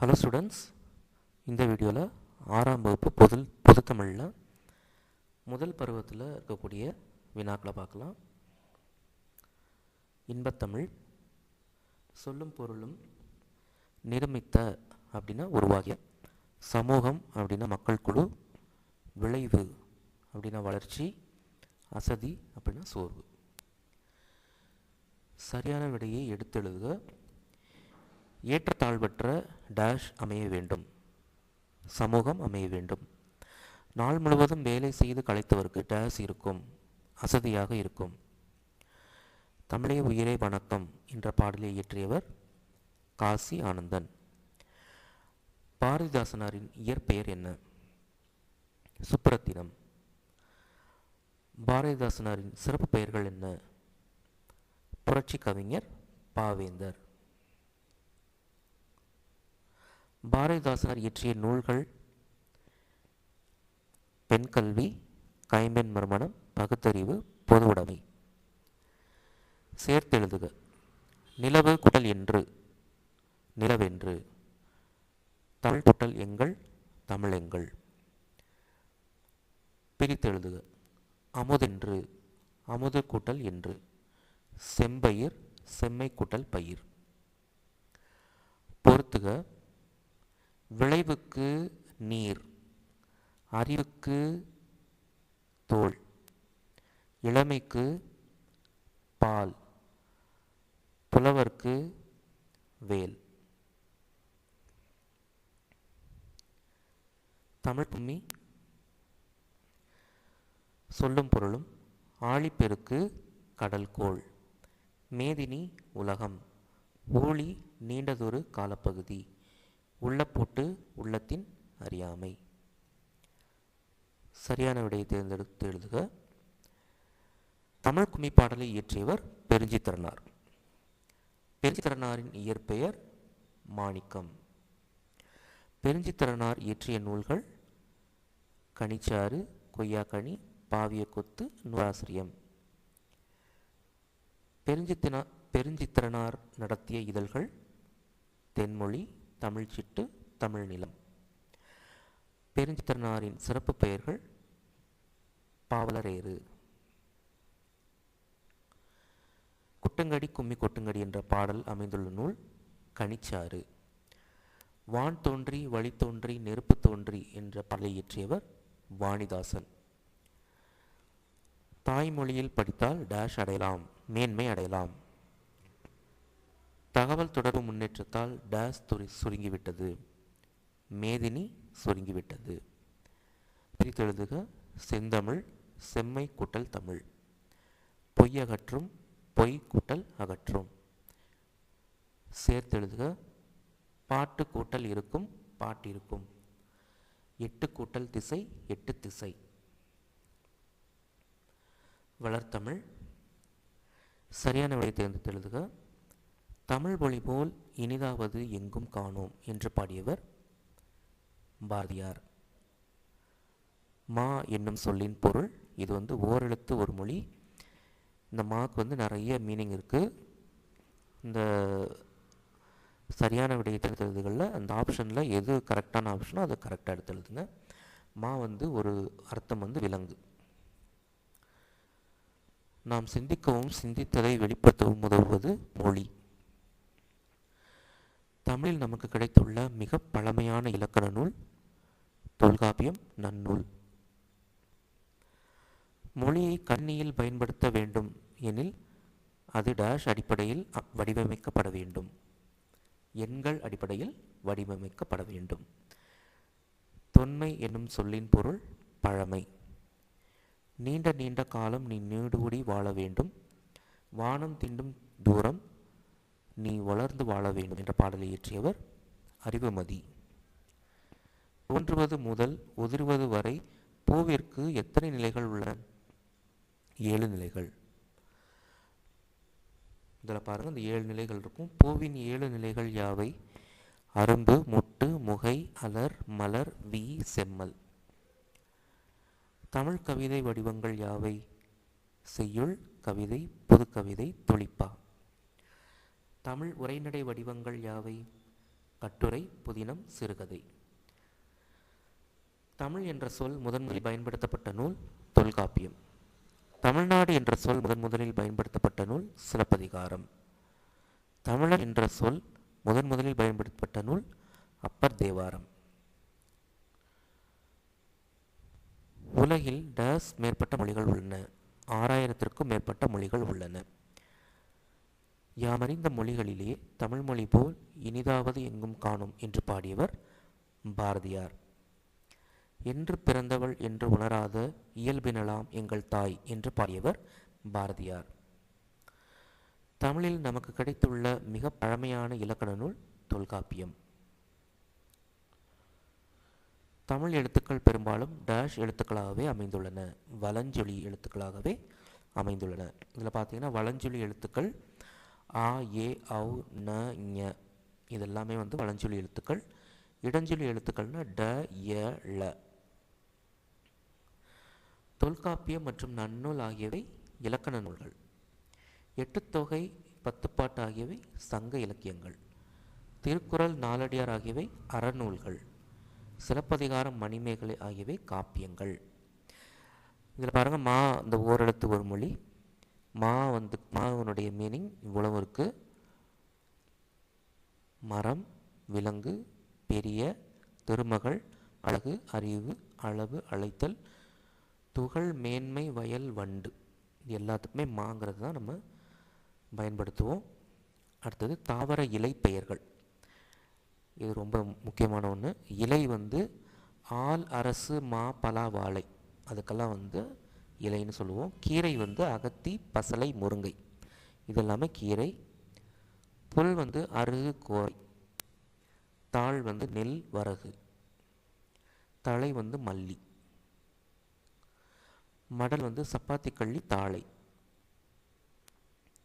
Hello students இந்த வீடியோவில் ஆறாம் வகுப்பு பொது பொதுத்தமிழில் முதல் பருவத்தில் இருக்கக்கூடிய வினாக்களை பார்க்கலாம். இன்பத்தமிழ் சொல்லும் பொருளும் நிரமித்த அப்படின்னா உருவாகிய சமூகம் அப்படின்னா மக்கள் குழு விளைவு அப்படின்னா வளர்ச்சி அசதி அப்படின்னா சோர்வு. சரியான விடையை எடுத்தெழுதுக. ஏற்றத்தாழ்வற்ற டேஷ் அமைய வேண்டும். சமூகம் அமைய வேண்டும். நாள் முழுவதும் வேலை செய்து களைத்தவருக்கு டேஷ் இருக்கும். அசதியாக இருக்கும். தமிழே உயிரே வணக்கம் என்ற பாடலை இயற்றியவர் காசி ஆனந்தன். பாரதிதாசனாரின் இயற்பெயர் என்ன? சுப்ரத்தினம் பாரதிதாசனாரின் சிறப்பு பெயர்கள் என்ன? புரட்சி கவிஞர் பாவேந்தர். பாரதிதாசனார் இயற்றிய நூல்கள் பெண் கல்வி கைம்பெண் மறுமணம் பகுத்தறிவு பொதுவுடைமை சேர்த்தெழுதுக. நிலவு குட்டல் என்று நிலவென்று. தமிழ் குட்டல் எங்கள் தமிழெங்கள் பிரித்தெழுதுக. அமுதென்று அமுது கூட்டல் என்று. செம்பயிர் செம்மை கூட்டல் பயிர். பொறுத்துக. விளைவுக்கு நீர் அறிவுக்கு தோல் இளமைக்கு பால் புலவர்க்கு வேல். தமிழ் பூமி சொல்லும் பொருளும் ஆழிப்பெருக்கு கடல்கோள் மேதினி உலகம் ஊழி நீண்டதொரு காலப்பகுதி. உள்ளப்போட்டு உள்ளத்தின் அறியாமை. சரியான விடையை தேர்ந்தெடுத்து எழுதுக தமிழ் கும்மி பாடலை இயற்றியவர் பெருஞ்சித்திரனார். பெருஞ்சித்திரனாரின் இயற்பெயர் மாணிக்கம். பெருஞ்சித்திரனார் இயற்றிய நூல்கள் கனிச்சாறு கொய்யாக்கனி பாவிய கொத்து நூலாசிரியம் பெருஞ்சித்தினா பெருஞ்சித்திரனார் நடத்திய இதழ்கள் தென்மொழி தமிழ்ச்சிட்டு தமிழ் நிலம். பெருஞ்சித்திரனாரின் சிறப்பு பெயர்கள் பாவலரேறு. குட்டங்கடி கும்மி கொட்டுங்கடி என்ற பாடல் அமைந்துள்ள நூல் கனிச்சாறு. வான் தோன்றி வழி தோன்றி நெருப்பு தோன்றி என்ற பாடலை இயற்றியவர் வாணிதாசன். தாய்மொழியில் படித்தால் டேஷ் அடையலாம் மேன்மை அடையலாம். தகவல் தொடர்பு முன்னேற்றத்தால் டேஸ் துரி சுருங்கிவிட்டது. மேதினி சுருங்கிவிட்டது. பிரித்தெழுதுக செந்தமிழ் செம்மை கூட்டல் தமிழ். பொய் அகற்றும் பொய் கூட்டல் அகற்றும். சேர்த்தெழுதுக பாட்டு கூட்டல் இருக்கும் பாட்டு இருக்கும். எட்டு கூட்டல் திசை எட்டு திசை. வளர்த்தமிழ். சரியான விடை தேர்ந்தெடுத்து எழுதுக தமிழ் மொழி போல் இனிதாவது எங்கும் காணோம் என்று பாடியவர் பாரதியார். மா என்னும் சொல்லின் பொருள் இது வந்து ஓரெழுத்து ஒரு மொழி. இந்த மாக்கு வந்து நிறைய மீனிங் இருக்குது இந்த சரியான விடையை எடுத்ததுகளில் அந்த ஆப்ஷனில் எது கரெக்டான ஆப்ஷனோ அதை கரெக்டாக எடுத்து எழுதுங்க. மா வந்து ஒரு அர்த்தம் வந்து விலங்கு. நாம் சிந்திக்கவும் சிந்தித்ததை வெளிப்படுத்தவும் உதவுவது மொழி. தமிழில் நமக்கு கிடைத்துள்ள மிக பழமையான இலக்கண நூல் தொல்காப்பியம் நன்னூல். மொழியை கண்ணியில் பயன்படுத்த வேண்டும் எனில் அது டேஷ் அடிப்படையில் வடிவமைக்கப்பட வேண்டும். எண்கள் அடிப்படையில் வடிவமைக்கப்பட வேண்டும். தொன்மை என்னும் சொல்லின் பொருள் பழமை. நீண்ட நீண்ட காலம் நீ நீடுகூடி வாழ வேண்டும். வானம் திண்டும் தூரம் நீ வளர்ந்து வாழ வேண்டும் என்ற பாடலை இயற்றியவர் அறிவுமதி. தோன்றுவது முதல் உதிர்வது வரை பூவிற்கு எத்தனை நிலைகள் உள்ளன? ஏழு நிலைகள். இதில் பாருங்கள் இந்த ஏழு நிலைகள் இருக்கும். பூவின் ஏழு நிலைகள் யாவை? அரும்பு முட்டு முகை அலர் மலர் வி செம்மல். தமிழ் கவிதை வடிவங்கள் யாவை? செய்யுள் கவிதை புதுக்கவிதை தொழிப்பா தமிழ் உரைநடை வடிவங்கள் யாவை? கட்டுரை புதினம் சிறுகதை. தமிழ் என்ற சொல் முதன்முதலில் பயன்படுத்தப்பட்ட நூல் தொல்காப்பியம். தமிழ்நாடு என்ற சொல் முதன் முதலில் பயன்படுத்தப்பட்ட நூல் சிலப்பதிகாரம். தமிழன் என்ற சொல் முதன் முதலில் பயன்படுத்தப்பட்ட நூல் அப்பர் தேவாரம். உலகில் டேஸ் மேற்பட்ட மொழிகள் உள்ளன. ஆறாயிரத்திற்கும் மேற்பட்ட மொழிகள் உள்ளன. யாமறிந்த மொழிகளிலே தமிழ்மொழி போல் இனிதாவது எங்கும் காணும் என்று பாடியவர் பாரதியார். என்று பிறந்தவள் என்று உணராத இயல்பினலாம் எங்கள் தாய் என்று பாடியவர் பாரதியார். தமிழில் நமக்கு கிடைத்துள்ள மிக பழமையான இலக்கண நூல் தொல்காப்பியம். தமிழ் எழுத்துக்கள் பெரும்பாலும் டேஷ் எழுத்துக்களாகவே அமைந்துள்ளன. வலஞ்சொலி எழுத்துக்களாகவே அமைந்துள்ளன. இதில் பார்த்தீங்கன்னா வலஞ்சொலி எழுத்துக்கள் ஆ ஏ ஔ ந ஞ. இதெல்லாமே வந்து வளஞ்சொலி எழுத்துக்கள். இடஞ்சொலி எழுத்துக்கள்னா ட ய ல தொல்காப்பியம் மற்றும் நன்னூல் ஆகியவை இலக்கண நூல்கள். எட்டுத்தொகை பத்துப்பாட்டு ஆகியவை சங்க இலக்கியங்கள். திருக்குறள் நாலடியார் ஆகியவை அறநூல்கள். சிலப்பதிகாரம் மணிமேகலை ஆகியவை காப்பியங்கள். இதில் பாருங்கள் மா இந்த ஓரெழுத்து ஒரு மொழி. மா வந்து மாவனுடைய மீனிங் இவ்வளவு இருக்குது மரம் விலங்கு பெரிய திருமகள் அழகு அறிவு அளவு அழைத்தல் துகள் மேன்மை வயல் வண்டு. இது எல்லாத்துக்குமே மாங்கிறது தான் நம்ம பயன்படுத்துவோம். அடுத்தது தாவர இலை பெயர்கள். இது ரொம்ப முக்கியமான ஒன்று இலை வந்து ஆள் அரசு மா பலா வாழை. அதுக்கெல்லாம் வந்து இலைன்னு சொல்லுவோம். கீரை வந்து அகத்தி பசலை முருங்கை. இதெல்லாமே கீரை. புல் வந்து அருகு கோரை தாள் வந்து நெல் வரகு. தழை வந்து மல்லி. மடல் வந்து சப்பாத்தி கள்ளி தாளை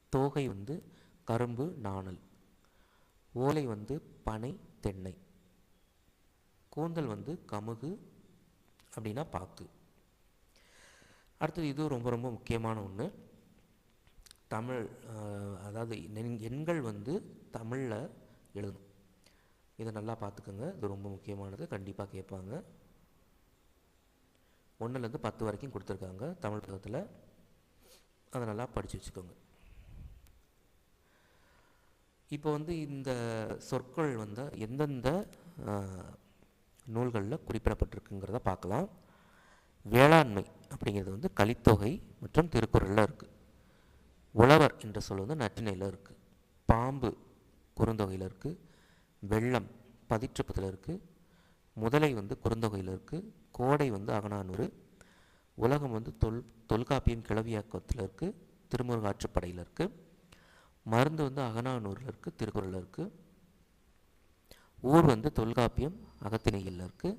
தோகை வந்து கரும்பு நாணல். ஓலை வந்து பனை தென்னை. கூந்தல் வந்து கமுகு அப்படின்னா பாக்கு. அடுத்தது இது ரொம்ப ரொம்ப முக்கியமான ஒன்று தமிழ் அதாவது எண்கள் வந்து தமிழில் எழுதணும். இதை நல்லா பார்த்துக்கோங்க இது ரொம்ப முக்கியமானது. கண்டிப்பாக கேட்பாங்க ஒன்றுலேருந்து பத்து வரைக்கும் கொடுத்துருக்காங்க தமிழ் புத்தகத்தில். அதை நல்லா படித்து வச்சுக்கோங்க. இப்போ வந்து இந்த சொற்கள் வந்து எந்தெந்த நூல்களில் குறிப்பிடப்பட்டிருக்குங்கிறத பார்க்கலாம் வேளாண்மை. அப்படிங்கிறது வந்து கலித்தொகை மற்றும் திருக்குறளில் இருக்குது உழவர் என்ற சொல் வந்து நற்றினையில் இருக்குது பாம்பு குறுந்தொகையில் இருக்குது வெள்ளம் பதிற்றுப்பத்தில் இருக்குது முதலை வந்து குறுந்தொகையில் இருக்குது கோடை வந்து அகநானூறு. உலகம் வந்து தொல் தொல்காப்பியம் கிளவியாக்கத்தில் இருக்குது திருமுருகாற்றுப்படையில் இருக்குது மருந்து வந்து அகநானூரில் இருக்குது திருக்குறளில் இருக்குது ஊர் வந்து தொல்காப்பியம் அகத்திணையில் இருக்குது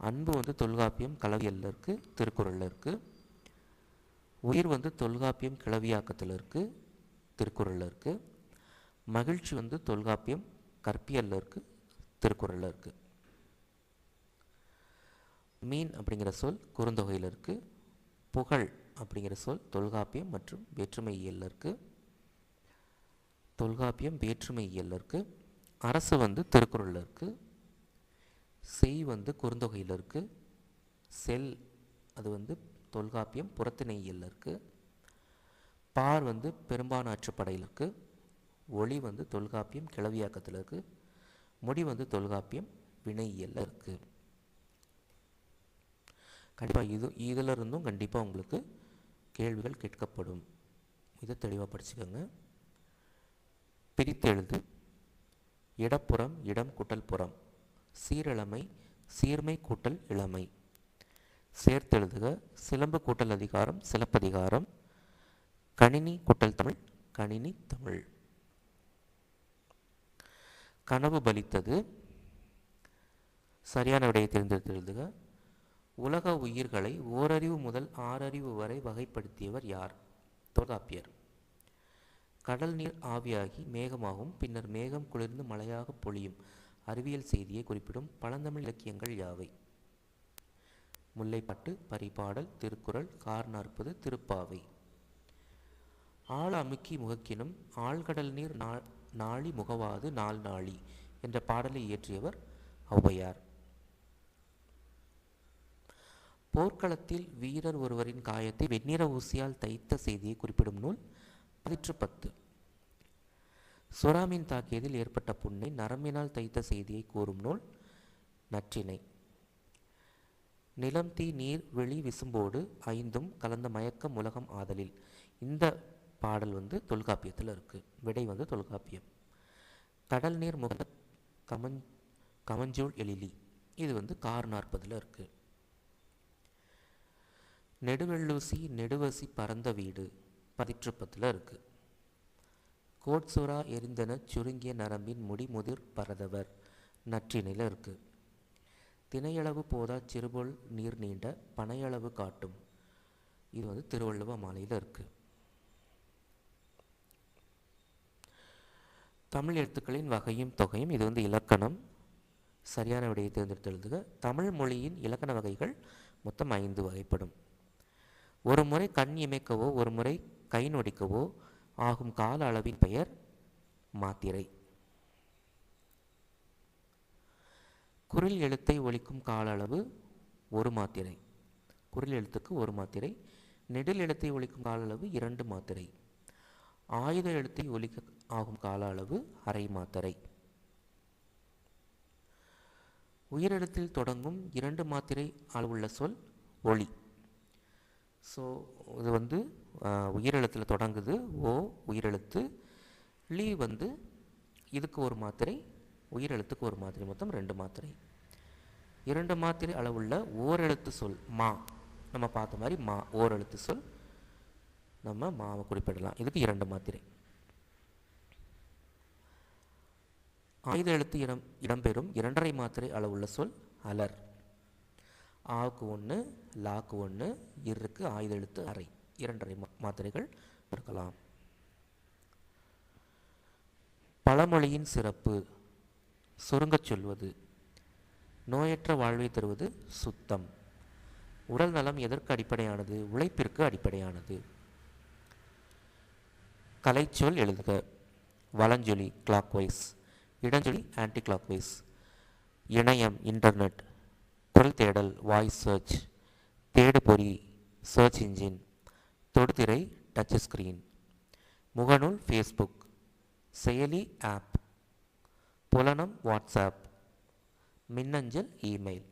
அன்பு வந்து தொல்காப்பியம் கலவியலில் இருக்குது திருக்குறளில் இருக்குது உயிர் வந்து தொல்காப்பியம் கிளவியாக்கத்தில் இருக்குது திருக்குறளில் இருக்குது மகிழ்ச்சி வந்து தொல்காப்பியம் கற்பியலில் இருக்குது திருக்குறளில் இருக்குது மீன் அப்படிங்கிற சொல் குறுந்தொகையில் இருக்குது புகழ் அப்படிங்கிற சொல் தொல்காப்பியம் மற்றும் வேற்றுமை இயலில் இருக்குது தொல்காப்பியம் வேற்றுமை இயலில் இருக்குது அரசு வந்து திருக்குறளில் இருக்குது செய் வந்து குறுந்தொகையில் இருக்குது செல் அது வந்து தொல்காப்பியம் புறத்திணையில் இருக்குது பார் வந்து பெரும்பான இருக்குது ஒளி வந்து தொல்காப்பியம் கிளவியாக்கத்தில் இருக்குது முடி வந்து தொல்காப்பியம் வினையியலில் இருக்குது கண்டிப்பாக இது இதில் இருந்தும் கண்டிப்பாக உங்களுக்கு கேள்விகள் கேட்கப்படும். இதை தெளிவாக படிச்சுக்கோங்க. பிரித்தெழுது இடப்புறம் இடம் குட்டல் புறம். சீரிழமை சீர்மை கூட்டல் இளமை. சேர்த்தெழுதுக சிலம்பு கூட்டல் அதிகாரம் சிலப்பதிகாரம். கணினி கூட்டல் தமிழ் கணினி தமிழ். கனவு பலித்தது. சரியான விடையை தேர்ந்தெடுத்து எழுதுக. உலக உயிர்களை ஓரறிவு முதல் ஆறறிவு வரை வகைப்படுத்தியவர் யார்? தொல்காப்பியர் கடல் நீர் ஆவியாகி மேகமாகும். பின்னர் மேகம் குளிர்ந்து மழையாக பொழியும். அறிவியல் செய்தியை குறிப்பிடும் பழந்தமிழ் இலக்கியங்கள் யாவை? முல்லைப்பட்டு பரிபாடல் திருக்குறள் கார்நாற்பது திருப்பாவை. ஆள் அமுக்கி முகக்கினும் ஆழ்கடல் நீர் நாளி முகவாது நாள் நாளி என்ற பாடலை இயற்றியவர் ஔவையார். போர்க்களத்தில் வீரர் ஒருவரின் காயத்தை வெண்ணிற ஊசியால் தைத்த செய்தியை குறிப்பிடும் நூல் பதிற்று பத்து சுறாமீன் தாக்கியதில் ஏற்பட்ட புண்ணை நரம்பினால் தைத்த செய்தியை கூறும் நூல் நற்றினை நிலம் தீ நீர் வெளி விசும்போடு ஐந்தும் கலந்த மயக்கம் உலகம் ஆதலில். இந்த பாடல் வந்து தொல்காப்பியத்தில் இருக்குது விடை வந்து தொல்காப்பியம். கடல் நீர் முக கமஞ் கமஞ்சூல் எழிலி. இது வந்து கார் நாற்பதில் இருக்குது நெடுவெள்ளூசி நெடுவசி பரந்த வீடு பதிற்றுப்பத்தில் இருக்குது கோட்சுரா எரிந்தன சுருங்கிய நரம்பின் முடிமுதிர் பரதவர். நற்றினில இருக்குது தினையளவு போதா சிறுபொல் நீர் நீண்ட பனையளவு காட்டும். இது வந்து திருவள்ளுவ மாலையில் இருக்குது தமிழ் எழுத்துக்களின் வகையும் தொகையும் இது வந்து இலக்கணம். சரியான விடையை தேர்ந்தெடுத்து எழுதுக. தமிழ் மொழியின் இலக்கண வகைகள் மொத்தம் ஐந்து வகைப்படும். ஒரு முறை கண் இமைக்கவோ ஒரு முறை கை நொடிக்கவோ ஆகும் கால அளவின் பெயர் மாத்திரை. குரல் எழுத்தை ஒலிக்கும் கால அளவு ஒரு மாத்திரை. குரல் எழுத்துக்கு ஒரு மாத்திரை. நெடில் எழுத்தை ஒலிக்கும் கால அளவு இரண்டு மாத்திரை. ஆயுத எழுத்தை ஒலிக்க ஆகும் கால அளவு அரை மாத்திரை. உயிரெழுத்தில் தொடங்கும் இரண்டு மாத்திரை அளவுள்ள சொல் ஒளி. ஸோ இது வந்து உயிரெழுத்தில் தொடங்குது. ஓ உயிரெழுத்து. லீ வந்து இதுக்கு ஒரு மாத்திரை உயிரெழுத்துக்கு ஒரு மாத்திரை. மொத்தம் ரெண்டு மாத்திரை. இரண்டு மாத்திரை அளவுள்ள ஓரெழுத்து சொல் மா. நம்ம பார்த்த மாதிரி மா ஓரெழுத்து சொல். நம்ம மாவை குறிப்பிடலாம். இதுக்கு இரண்டு மாத்திரை. ஆயுத எழுத்து இடம் இடம்பெறும் இரண்டரை மாத்திரை அளவுள்ள சொல் அலர். ஆக்கு ஒன்று லாக்கு ஒன்று இருக்கு ஆயுத எழுத்து அரை இரண்டரை மாத்திரைகள் இருக்கலாம். பழமொழியின் சிறப்பு சுருங்கச் சொல்வது. நோயற்ற வாழ்வை தருவது சுத்தம். உடல் நலம் எதற்கு அடிப்படையானது? உழைப்பிற்கு அடிப்படையானது. கலைச்சொல் எழுதுக. வலஞ்சொலி கிளாக்வைஸ் இடஞ்சொலி ஆன்டி கிளாக்வைஸ் இணையம் இன்டர்நெட் குரல் தேடல் வாய்ஸ் சர்ச் தேடுபொறி சர்ச் இன்ஜின் தொடுதிரை டச் ஸ்க்ரீன் முகநூல் ஃபேஸ்புக் செயலி ஆப் புலனம் வாட்ஸ்அப் மின்னஞ்சல் இமெயில்